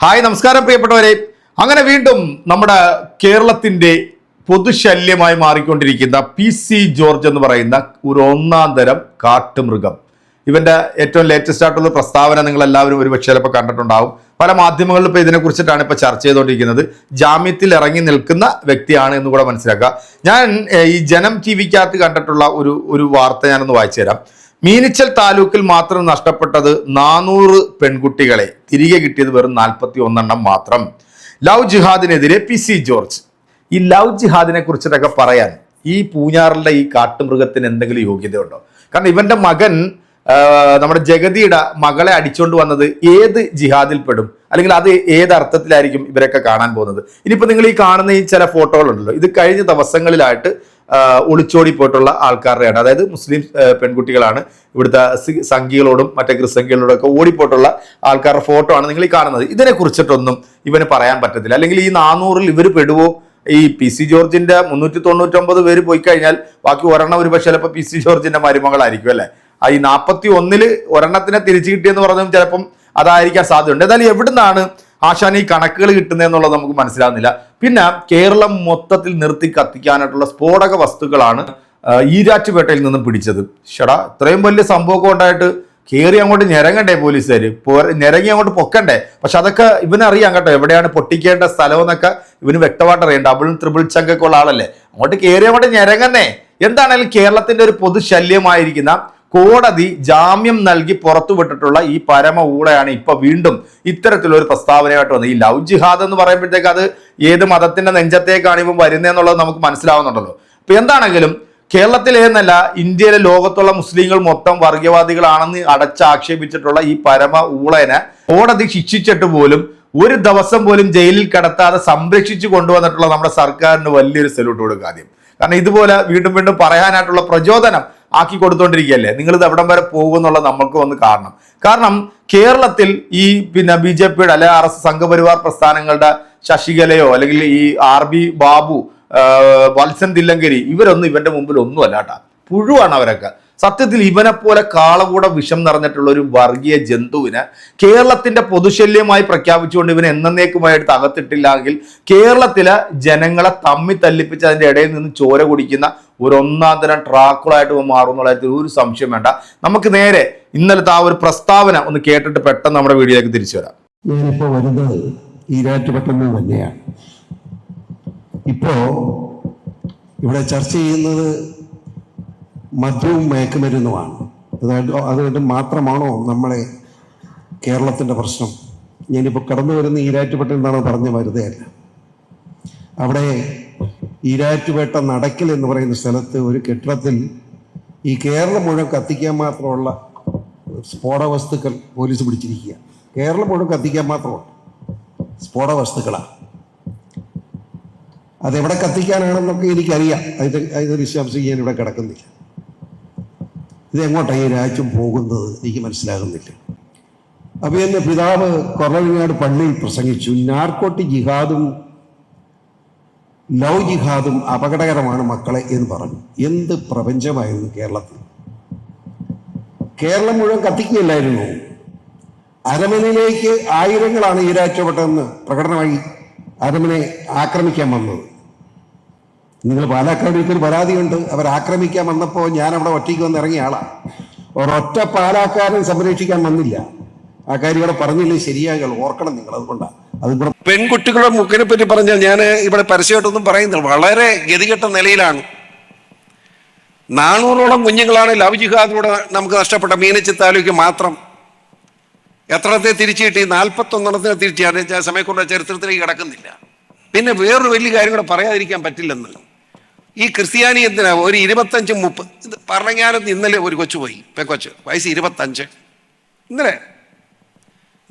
Hi നമസ്കാരം പ്രിയപ്പെട്ടവരെ. അങ്ങനെ വീണ്ടും നമ്മുടെ കേരളത്തിന്റെ പൊതുശല്യമായി മാറിക്കൊണ്ടിരിക്കുന്ന പി സി ജോർജ് എന്ന് പറയുന്ന ഒരു ഒന്നാം തരം കാട്ടുമൃഗം. ഇവന്റെ ഏറ്റവും ലേറ്റസ്റ്റ് ആയിട്ടുള്ള പ്രസ്താവന നിങ്ങൾ എല്ലാവരും ഒരു പക്ഷേ ചിലപ്പോൾ കണ്ടിട്ടുണ്ടാവും. പല മാധ്യമങ്ങളിലും ഇപ്പോൾ ഇതിനെക്കുറിച്ചിട്ടാണ് ഇപ്പോൾ ചർച്ച ചെയ്തുകൊണ്ടിരിക്കുന്നത് ജാമ്യത്തിൽ ഇറങ്ങി നിൽക്കുന്ന വ്യക്തിയാണ് എന്ന് കൂടെ മനസ്സിലാക്കുക. ഞാൻ ഈ ജനം ടി വിക്കകത്ത് കണ്ടിട്ടുള്ള ഒരു ഒരു വാർത്ത ഞാനൊന്ന് വായിച്ചു തരാം മീനിച്ചൽ താലൂക്കിൽ മാത്രം നഷ്ടപ്പെട്ടത് നാനൂറ് പെൺകുട്ടികളെ. തിരികെ കിട്ടിയത് വെറും നാൽപ്പത്തി ഒന്നെണ്ണം മാത്രം. ലവ് ജിഹാദിനെതിരെ പി സി ജോർജ്. ഈ ലവ് ജിഹാദിനെ കുറിച്ചിട്ടൊക്കെ പറയാൻ ഈ പൂഞ്ഞാറിലെ ഈ കാട്ടുമൃഗത്തിന് എന്തെങ്കിലും യോഗ്യതയുണ്ടോ? കാരണം ഇവന്റെ മകൻ നമ്മുടെ ജഗതിയുടെ മകളെ അടിച്ചുകൊണ്ട് വന്നത് ഏത് ജിഹാദിൽ പെടും അല്ലെങ്കിൽ അത് ഏത് അർത്ഥത്തിലായിരിക്കും ഇവരൊക്കെ കാണാൻ പോകുന്നത്? ഇനിയിപ്പോൾ നിങ്ങൾ ഈ കാണുന്ന ഈ ചില ഫോട്ടോകളുണ്ടല്ലോ ഇത് കഴിഞ്ഞ ദിവസങ്ങളിലായിട്ട് ആ, ഒളിച്ചോടി പോയിട്ടുള്ള ആൾക്കാരുടെയാണ്. അതായത് മുസ്ലിം പെൺകുട്ടികളാണ്. ഇവിടുത്തെ സംഘികളോടും മറ്റേ ക്രിസ്തംഖികളോടും ഒക്കെ ഓടിപ്പോയിട്ടുള്ള ആൾക്കാരുടെ ഫോട്ടോ ആണ് നിങ്ങൾ ഈ കാണുന്നത്. ഇതിനെ കുറിച്ചിട്ടൊന്നും ഇവന് പറയാൻ പറ്റത്തില്ല. അല്ലെങ്കിൽ ഈ നാനൂറിൽ ഇവർ പെടുവോ? ഈ പി സി ജോർജിന്റെ മുന്നൂറ്റി തൊണ്ണൂറ്റൊമ്പത് പേര് പോയി കഴിഞ്ഞാൽ ബാക്കി ഒരെണ്ണം ഒരു പക്ഷേ ചിലപ്പോൾ പി സി ജോർജിന്റെ മരുമകളായിരിക്കും അല്ലെ? ഈ നാൽപ്പത്തി ഒന്നിൽ ഒരെണ്ണത്തിനെ തിരിച്ചു കിട്ടിയെന്ന് പറഞ്ഞതും ചിലപ്പം അതായിരിക്കാൻ സാധ്യതയുണ്ട്. എന്നാലും എവിടുന്നാണ് ആശാൻ ഈ കണക്കുകൾ കിട്ടുന്നതെന്നുള്ളത് നമുക്ക് മനസ്സിലാകുന്നില്ല പിന്നെ കേരളം മൊത്തത്തിൽ നിർത്തി കത്തിക്കാനായിട്ടുള്ള സ്ഫോടക വസ്തുക്കളാണ് ഈരാറ്റുപേട്ടയിൽ നിന്നും പിടിച്ചത്. ഷടാ ഇത്രയും വലിയ സംഭവമൊക്കെ ഉണ്ടായിട്ട് കയറി അങ്ങോട്ട് ഞെരങ്ങണ്ടേ പോലീസുകാർ ഞെരങ്ങി അങ്ങോട്ട് പൊക്കണ്ടേ? പക്ഷെ അതൊക്കെ ഇവനറിയാം കേട്ടോ എവിടെയാണ് പൊട്ടിക്കേണ്ട സ്ഥലം എന്നൊക്കെ ഇവന് വ്യക്തമായിട്ട് അറിയാം. ഡബിൾ ത്രിബിൾ ചങ്കൊക്കെ ഉള്ള ആളല്ലേ. അങ്ങോട്ട് കയറി അങ്ങോട്ട് ഞെരങ്ങന്നേ. എന്താണെങ്കിലും കേരളത്തിന്റെ ഒരു പൊതു ശല്യമായിരിക്കുന്ന കോടതി ജാമ്യം നൽകി പുറത്തുവിട്ടിട്ടുള്ള ഈ പരമ ഊളയാണ് ഇപ്പൊ വീണ്ടും ഇത്തരത്തിലൊരു പ്രസ്താവനയായിട്ട് വന്നത്. ഈ ലവ് ജിഹാദ് എന്ന് പറയുമ്പോഴത്തേക്ക് അത് ഏത് മതത്തിന്റെ നെഞ്ചത്തേക്കാണ് ഇവൻ വരുന്നതെന്നുള്ളത് നമുക്ക് മനസ്സിലാവുന്നുണ്ടല്ലോ. അപ്പൊ എന്താണെങ്കിലും കേരളത്തിലേന്നല്ല ഇന്ത്യയിലെ ലോകത്തുള്ള മുസ്ലിങ്ങൾ മൊത്തം വർഗീയവാദികളാണെന്ന് അടച്ചാക്ഷേപിച്ചിട്ടുള്ള ഈ പരമ ഊളനെ കോടതി ശിക്ഷിച്ചിട്ട് പോലും ഒരു ദിവസം പോലും ജയിലിൽ കിടത്താതെ സംരക്ഷിച്ചു കൊണ്ടുവന്നിട്ടുള്ള നമ്മുടെ സർക്കാരിന് വലിയൊരു സല്യൂട്ട് കൊടുക്കുക കാരണം ഇതുപോലെ വീണ്ടും വീണ്ടും പറയാനായിട്ടുള്ള പ്രചോദനം ആക്കി കൊടുത്തോണ്ടിരിക്കുകയല്ലേ? നിങ്ങൾ ഇത് എവിടം വരെ പോകുമെന്നുള്ള നമ്മൾക്ക് ഒന്ന് കാരണം കാരണം കേരളത്തിൽ ഈ പിന്നെ ബി ജെ പിയുടെ അല്ലെ ആർ എസ് സംഘപരിവാർ പ്രസ്ഥാനങ്ങളുടെ ശശികലയോ അല്ലെങ്കിൽ ഈ ആർ ബി ബാബു വത്സൻ തില്ലങ്കരി ഇവരൊന്നും ഇവന്റെ മുമ്പിൽ ഒന്നും അല്ലാട്ടാ പുഴുവാണ് അവരൊക്കെ. സത്യത്തിൽ ഇവനെ പോലെ കാളകൂട വിഷം നിറഞ്ഞിട്ടുള്ള ഒരു വർഗീയ ജന്തുവിനെ കേരളത്തിന്റെ പൊതുശല്യമായി പ്രഖ്യാപിച്ചുകൊണ്ട് ഇവനെ എന്നേക്കുമായിട്ട് അകത്തിട്ടില്ലെങ്കിൽ കേരളത്തിലെ ജനങ്ങളെ തമ്മി തല്ലിപ്പിച്ച് അതിന്റെ ഇടയിൽ നിന്ന് ചോര കുടിക്കുന്ന ഒരു ഒന്നാം തരം ട്രാക്കുകളായിട്ട് മാറും എന്നുള്ള കാര്യത്തിൽ ഒരു സംശയം വേണ്ട. നമുക്ക് നേരെ ഇന്നലത്തെ ആ ഒരു പ്രസ്താവന ഒന്ന് കേട്ടിട്ട് പെട്ടെന്ന് നമ്മുടെ വീഡിയോയിലേക്ക് തിരിച്ചു വരാം. ഞാനിപ്പോ വരുന്നത് ഈരാറ്റുപെട്ടെന്ന് തന്നെയാണ്. ഇപ്പോ ഇവിടെ ചർച്ച ചെയ്യുന്നത് മദ്യവും മയക്കുമരുന്നുമാണ്. അതായത് അതുകൊണ്ട് മാത്രമാണോ നമ്മളെ കേരളത്തിന്റെ പ്രശ്നം? ഞാനിപ്പോൾ കടന്നു വരുന്ന ഈരാറ്റുപേട്ട എന്നാണ് പറഞ്ഞ അല്ല? അവിടെ ഈരാറ്റുപേട്ട നടക്കൽ എന്ന് പറയുന്ന സ്ഥലത്ത് ഒരു കെട്ടിടത്തിൽ ഈ കേരളം മുഴുവൻ കത്തിക്കാൻ മാത്രമുള്ള സ്ഫോട വസ്തുക്കൾ പോലീസ് പിടിച്ചിരിക്കുക. കേരളം മുഴുവൻ കത്തിക്കാൻ മാത്രമുണ്ട് സ്ഫോട വസ്തുക്കളാണ് അതെവിടെ കത്തിക്കാനാണെന്നൊക്കെ എനിക്കറിയാം. അതിന് അതിന് വിശ്വാസിക്കാൻ ഇവിടെ കിടക്കുന്നില്ല. ഇതെങ്ങോട്ടാണ് ഈ രാജ്യം പോകുന്നത്? എനിക്ക് മനസ്സിലാകുന്നില്ല. അപ്പോൾ എന്റെ പിതാവ് കൊറവിനാട് പള്ളിയിൽ പ്രസംഗിച്ചു. നാർക്കോട്ടി ജിഹാദും ലവ് ജിഹാദും അപകടകരമാണ് മക്കളെ എന്ന് പറഞ്ഞു. എന്ത് പ്രപഞ്ചമായിരുന്നു കേരളത്തിൽ? കേരളം മുഴുവൻ കത്തിക്കുകയില്ലായിരുന്നു. അരമനയിലേക്ക് ആയിരങ്ങളാണ് ഈരാഴ്ചപ്പെട്ടതെന്ന് പ്രകടനമായി അരമനെ ആക്രമിക്കാൻ വന്നത്. നിങ്ങൾ പാലാക്കാടിക്ക് ഒരു പരാതിയുണ്ട്. അവർ ആക്രമിക്കാൻ വന്നപ്പോൾ ഞാൻ അവിടെ ഒറ്റയ്ക്ക് വന്ന് ഇറങ്ങിയ ആളാണ് ഒരൊറ്റ പാലാക്കാരൻ സംരക്ഷിക്കാൻ വന്നില്ല. ആ കാര്യം ഇവിടെ പറഞ്ഞില്ലേ? ശരിയാകൾ ഓർക്കണം നിങ്ങൾ. അതുകൊണ്ടാണ് പെൺകുട്ടികളുടെ മുക്കിനെ പറ്റി പറഞ്ഞാൽ ഞാൻ ഇവിടെ പരസ്യമായിട്ടൊന്നും പറയുന്നില്ല. വളരെ ഗതികെട്ട നിലയിലാണ്. നാനൂറോളം കുഞ്ഞുങ്ങളാണ് ലവ് ജിഹാദിലൂടെ നമുക്ക് നഷ്ടപ്പെട്ട മീനച്ചി താലൂക്ക് മാത്രം. എത്രത്തെ തിരിച്ചു കിട്ടി? നാൽപ്പത്തൊന്നെണ്ണത്തിന് തിരിച്ചാണ് സമയക്കൊണ്ട് സമയം കൊണ്ട് ചരിത്രത്തിലേക്ക് കിടക്കുന്നില്ല. പിന്നെ വേറൊരു വലിയ കാര്യം കൂടെ പറയാതിരിക്കാൻ പറ്റില്ലെന്ന്. ഈ ക്രിസ്ത്യാനി എന്തിനാ? ഒരു ഇരുപത്തഞ്ച് മുപ്പത് ഇത് പറഞ്ഞാലും ഇന്നലെ ഒരു കൊച്ചു പോയി. പെക്കൊച്ച് വയസ്സ് ഇരുപത്തഞ്ച്. ഇന്നലെ.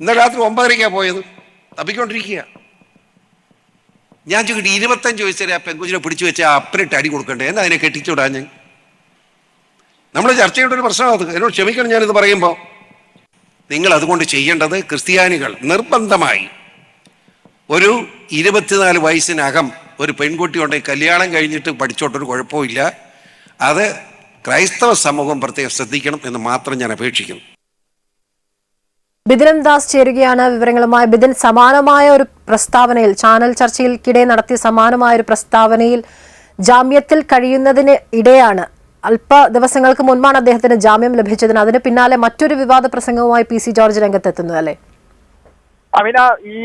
ഇന്നലെ രാത്രി ഒമ്പതരയ്ക്കാണ് പോയത്? തപ്പിക്കൊണ്ടിരിക്കുക ഞാൻ ചോദിക്കട്ടെ ഇരുപത്തഞ്ച് വയസ്സുവരെ ആ പെൺകുച്ചിനെ പിടിച്ചു വെച്ച് ആ അപ്പനിട്ട് അടി കൊടുക്കണ്ടേ? എന്നാ അതിനെ കെട്ടിച്ചുവിടാ ഞാൻ? നമ്മൾ ചർച്ച ചെയ്യേണ്ട ഒരു പ്രശ്നമാണ് എന്നോട് ക്ഷമിക്കണം ഞാനിത് പറയുമ്പോൾ നിങ്ങൾ അതുകൊണ്ട് ചെയ്യേണ്ടത് ക്രിസ്ത്യാനികൾ നിർബന്ധമായി ഒരു ഇരുപത്തിനാല് വയസ്സിനകം ഒരു പെൺകുട്ടി ഉണ്ടെങ്കിൽ കല്യാണം കഴിഞ്ഞിട്ട് പഠിച്ചോട്ടൊരു കുഴപ്പമില്ല. അത് ക്രൈസ്തവ സമൂഹം പ്രത്യേകം ശ്രദ്ധിക്കണം എന്ന് മാത്രം ഞാൻ അപേക്ഷിക്കുന്നു. ബിദിൻ ദാസ് ചേരുകയാണ് വിവരങ്ങളുമായി. ബിദിൻ സമാനമായ ഒരു പ്രസ്താവനയിൽ ചാനൽ ചർച്ചയിൽക്കിടെ നടത്തിയ സമാനമായ ഒരു പ്രസ്താവനയിൽ ജാമ്യത്തിൽ കഴിയുന്നതിന് ഇടെയാണ്. അല്പ ദിവസങ്ങൾക്ക് മുൻപാണ് അദ്ദേഹത്തിന് ജാമ്യം ലഭിച്ചതിന് അതിന് പിന്നാലെ മറ്റൊരു വിവാദ പ്രസംഗവുമായി പി സി ജോർജ് രംഗത്തെത്തുന്നു അല്ലേ? അമിന ഈ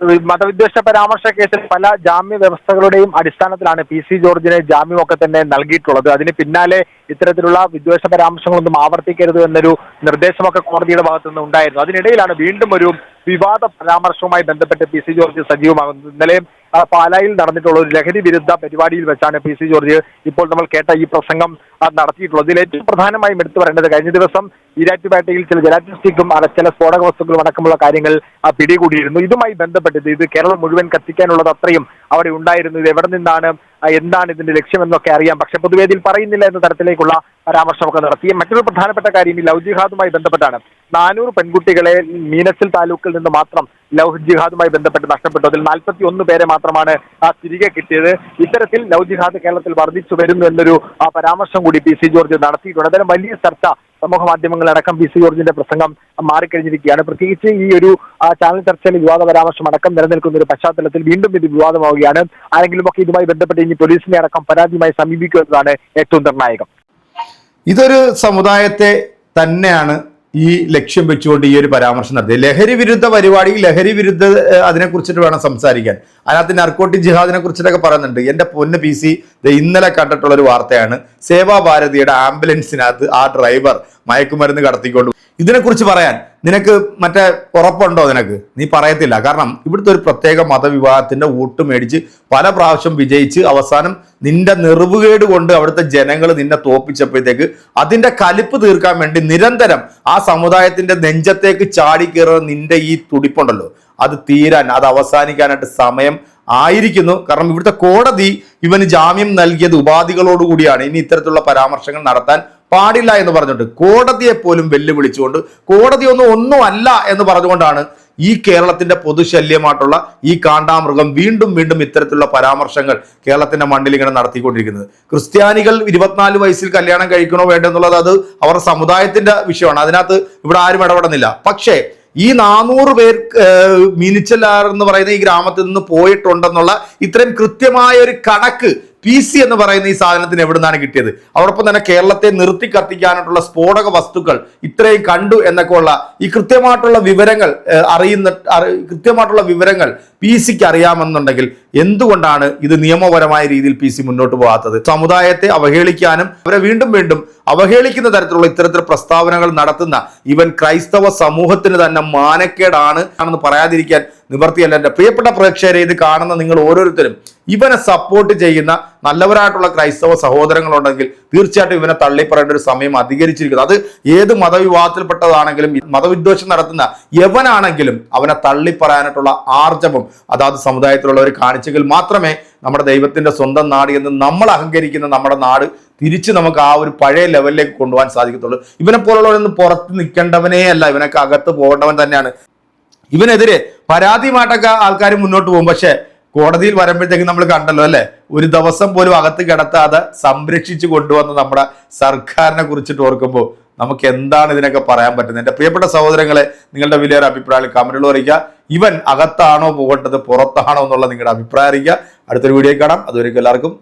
മതവിദ്വേഷ പരാമർശ കേസിൽ പല ജാമ്യ വ്യവസ്ഥകളുടെയും അടിസ്ഥാനത്തിലാണ് പി സി ജോർജിന് ജാമ്യമൊക്കെ തന്നെ നൽകിയിട്ടുള്ളത്. അതിന് പിന്നാലെ ഇത്തരത്തിലുള്ള വിദ്വേഷ പരാമർശങ്ങളൊന്നും ആവർത്തിക്കരുത് എന്നൊരു നിർദ്ദേശമൊക്കെ കോടതിയുടെ ഭാഗത്തു നിന്ന് ഉണ്ടായിരുന്നു. അതിനിടയിലാണ് വീണ്ടും ഒരു വിവാദ പരാമർശവുമായി ബന്ധപ്പെട്ട് പി സി ജോർജ് സജീവമാകുന്നത്. ഇന്നലെ ആ, പാലായിൽ നടന്നിട്ടുള്ള ഒരു ലഹരി വിരുദ്ധ പരിപാടിയിൽ വെച്ചാണ് പി സി ജോർജ് ഇപ്പോൾ നമ്മൾ കേട്ട ഈ പ്രസംഗം നടത്തിയിട്ടുള്ളത്. ഇതിൽ ഏറ്റവും പ്രധാനമായും എടുത്തു പറയേണ്ടത് കഴിഞ്ഞ ദിവസം ഈരാറ്റുപേട്ടയിൽ ചില ജലാറ്റിസ്റ്റിക്കും ചില സ്ഫോടക വസ്തുക്കളും അടക്കമുള്ള കാര്യങ്ങൾ പിടികൂടിയിരുന്നു. ഇതുമായി ബന്ധപ്പെട്ട് ഇത് കേരളം മുഴുവൻ കത്തിക്കാനുള്ളത് അത്രയും അവിടെ ഉണ്ടായിരുന്നു. ഇത് എവിടെ നിന്നാണ് എന്താണ് ഇതിന്റെ ലക്ഷ്യം എന്നൊക്കെ അറിയാം. പക്ഷെ പൊതുവേദിയിൽ പറയുന്നില്ല എന്ന തരത്തിലേക്കുള്ള പരാമർശമൊക്കെ നടത്തി. മറ്റൊരു പ്രധാനപ്പെട്ട കാര്യം ഈ ലവ് ജിഹാദുമായി ബന്ധപ്പെട്ടാണ്. നാനൂറ് പെൺകുട്ടികളെ മീനച്ചിൽ താലൂക്കിൽ നിന്ന് മാത്രം ലവ് ജിഹാദുമായി ബന്ധപ്പെട്ട് നഷ്ടപ്പെട്ടു. അതിൽ നാൽപ്പത്തി ഒന്ന് പേരെ മാത്രമാണ് ആ തിരികെ കിട്ടിയത്. ഇത്തരത്തിൽ ലവ് ജിഹാദ് കേരളത്തിൽ വർദ്ധിച്ചു വരുന്നു എന്നൊരു ആ പരാമർശം കൂടി പി സി ജോർജ് നടത്തിയിട്ടുണ്ട്. അതിന് വലിയ ചർച്ച സമൂഹ മാധ്യമങ്ങളടക്കം പി സി ജോർജിന്റെ പ്രസംഗം മാറിക്കഴിഞ്ഞിരിക്കുകയാണ്. പ്രത്യേകിച്ച് ഈ ഒരു ചാനൽ ചർച്ചയിൽ വിവാദ പരാമർശം അടക്കം നിലനിൽക്കുന്ന ഒരു പശ്ചാത്തലത്തിൽ വീണ്ടും ഇത് വിവാദമാവുകയാണ്. ആരെങ്കിലും ഒക്കെ ഇതുമായി ബന്ധപ്പെട്ട് ഇനി പോലീസിനെ അടക്കം പരാതിയുമായി സമീപിക്കുക എന്നതാണ് ഏറ്റവും നിർണായകം. ഇതൊരു സമുദായത്തെ തന്നെയാണ് ഈ ലക്ഷ്യം വെച്ചുകൊണ്ട് ഈ ഒരു പരാമർശം നടത്തി. ലഹരി വിരുദ്ധ പരിപാടി ലഹരി വിരുദ്ധ അതിനെ അതിനെക്കുറിച്ചിട്ട് വേണം സംസാരിക്കാൻ. അതിനകത്ത് നർക്കോട്ടിക് ജിഹാദിനെ കുറിച്ചിട്ടൊക്കെ പറയുന്നുണ്ട്. എന്റെ പൊന്ന് പി സി ഇന്നലെ കണ്ടിട്ടുള്ള ഒരു വാർത്തയാണ്. സേവാ ഭാരതിയുടെ ആംബുലൻസിനകത്ത് ആ ഡ്രൈവർ മയക്കുമരുന്ന് കടത്തിക്കൊണ്ട് ഇതിനെക്കുറിച്ച് പറയാൻ നിനക്ക് മറ്റേ ഉറപ്പുണ്ടോ നിനക്ക്? നീ പറയത്തില്ല. കാരണം ഇവിടുത്തെ ഒരു പ്രത്യേക മതവിഭാഗത്തിന്റെ വോട്ട് മേടിച്ച് പല പ്രാവശ്യം വിജയിച്ച് അവസാനം നിന്റെ നിറവുകേട് കൊണ്ട് അവിടുത്തെ ജനങ്ങൾ നിന്നെ തോപ്പിച്ചപ്പോഴത്തേക്ക് അതിന്റെ കലിപ്പ് തീർക്കാൻ വേണ്ടി നിരന്തരം ആ സമുദായത്തിന്റെ നെഞ്ചത്തേക്ക് ചാടി കയറുന്ന നിന്റെ ഈ തുടിപ്പുണ്ടല്ലോ. അത് തീരാൻ അത് അവസാനിക്കാനായിട്ട് സമയം ആയിരിക്കുന്നു. കാരണം ഇവിടുത്തെ കോടതി ഇവന് ജാമ്യം നൽകിയത് ഉപാധികളോടുകൂടിയാണ്. ഇനി ഇത്തരത്തിലുള്ള പരാമർശങ്ങൾ നടത്താൻ പാടില്ല എന്ന് പറഞ്ഞിട്ട് കോടതിയെ പോലും വെല്ലുവിളിച്ചുകൊണ്ട് കോടതി ഒന്നും ഒന്നും അല്ല എന്ന് പറഞ്ഞുകൊണ്ടാണ് ഈ കേരളത്തിന്റെ പൊതുശല്യമായിട്ടുള്ള ഈ കാണ്ടാമൃഗം വീണ്ടും വീണ്ടും ഇത്തരത്തിലുള്ള പരാമർശങ്ങൾ കേരളത്തിന്റെ മണ്ണിൽ ഇങ്ങനെ നടത്തിക്കൊണ്ടിരിക്കുന്നത്. ക്രിസ്ത്യാനികൾ ഇരുപത്തിനാല് വയസ്സിൽ കല്യാണം കഴിക്കണോ വേണ്ടെന്നുള്ളത് അത് അവരുടെ സമുദായത്തിന്റെ വിഷയമാണ്. അതിനകത്ത് ഇവിടെ ആരും ഇടപെടുന്നില്ല. പക്ഷേ ഈ നാനൂറ് പേർ മിനിച്ചല്ലാർ എന്ന് പറയുന്ന ഈ ഗ്രാമത്തിൽ നിന്ന് പോയിട്ടുണ്ടെന്നുള്ള ഇത്രയും കൃത്യമായ ഒരു കണക്ക് പി സി എന്ന് പറയുന്ന ഈ സാധനത്തിന് എവിടുന്നാണ് കിട്ടിയത്? അതോടൊപ്പം തന്നെ കേരളത്തെ നിർത്തി കത്തിക്കാനായിട്ടുള്ള സ്ഫോടക വസ്തുക്കൾ ഇത്രയും കണ്ടു എന്നൊക്കെ ഉള്ള ഈ കൃത്യമായിട്ടുള്ള വിവരങ്ങൾ അറിയുന്ന അറി- കൃത്യമായിട്ടുള്ള വിവരങ്ങൾ പി സിക്ക് അറിയാമെന്നുണ്ടെങ്കിൽ എന്തുകൊണ്ടാണ് ഇത് നിയമപരമായ രീതിയിൽ പി സി മുന്നോട്ട് പോകാത്തത്? സമുദായത്തെ അവഹേളിക്കാനും അവരെ വീണ്ടും വീണ്ടും അവഹേളിക്കുന്ന തരത്തിലുള്ള ഇത്തരത്തിൽ പ്രസ്താവനകൾ നടത്തുന്ന ഇവൻ ക്രൈസ്തവ സമൂഹത്തിന് തന്നെ മാനക്കേടാണ് ആണെന്ന് പറയാതിരിക്കാൻ നിവർത്തിയല്ല. എന്റെ പ്രിയപ്പെട്ട പ്രേക്ഷകരെ ഇത് കാണുന്ന നിങ്ങൾ ഓരോരുത്തരും ഇവനെ സപ്പോർട്ട് ചെയ്യുന്ന നല്ലവരായിട്ടുള്ള ക്രൈസ്തവ സഹോദരങ്ങളുണ്ടെങ്കിൽ തീർച്ചയായിട്ടും ഇവനെ തള്ളിപ്പറയേണ്ട ഒരു സമയം അധികരിച്ചിരിക്കുന്നത് അത് ഏത് മതവിഭാഗത്തിൽപ്പെട്ടതാണെങ്കിലും മതവിദ്വേഷം നടത്തുന്ന യവനാണെങ്കിലും അവനെ തള്ളിപ്പറയാനായിട്ടുള്ള ആർജവം അതാത് സമുദായത്തിലുള്ളവർ കാണിച്ചെങ്കിൽ മാത്രമേ നമ്മുടെ ദൈവത്തിന്റെ സ്വന്തം നാട് എന്ന് നമ്മൾ അഹങ്കരിക്കുന്ന നമ്മുടെ നാട് തിരിച്ച് നമുക്ക് ആ ഒരു പഴയ ലെവലിലേക്ക് കൊണ്ടുപോകാൻ സാധിക്കത്തുള്ളൂ. ഇവനെ പോലുള്ളവരൊന്നും പുറത്ത് നിൽക്കേണ്ടവനേ അല്ല. ഇവനൊക്കെ അകത്ത് പോകേണ്ടവൻ തന്നെയാണ്. ഇവനെതിരെ പരാതിയുമായിട്ടൊക്കെ ആൾക്കാർ മുന്നോട്ട് പോകും. പക്ഷെ കോടതിയിൽ വരുമ്പോഴത്തേക്കും നമ്മൾ കണ്ടല്ലോ അല്ലെ? ഒരു ദിവസം പോലും അകത്ത് കിടത്താതെ സംരക്ഷിച്ചു കൊണ്ടുവന്ന നമ്മുടെ സർക്കാരിനെ കുറിച്ചിട്ട് ഓർക്കുമ്പോൾ നമുക്ക് എന്താണ് ഇതിനൊക്കെ പറയാൻ പറ്റുന്നത്? എന്റെ പ്രിയപ്പെട്ട സഹോദരങ്ങളെ നിങ്ങളുടെ വലിയൊരു അഭിപ്രായം കമന്റുകൾ അറിയിക്കുക. ഇവൻ അകത്താണോ പോകേണ്ടത് പുറത്താണോ എന്നുള്ള നിങ്ങളുടെ അഭിപ്രായം അറിയിക്കുക. അടുത്തൊരു വീഡിയോ കാണാം. അതുവരെയും എല്ലാവർക്കും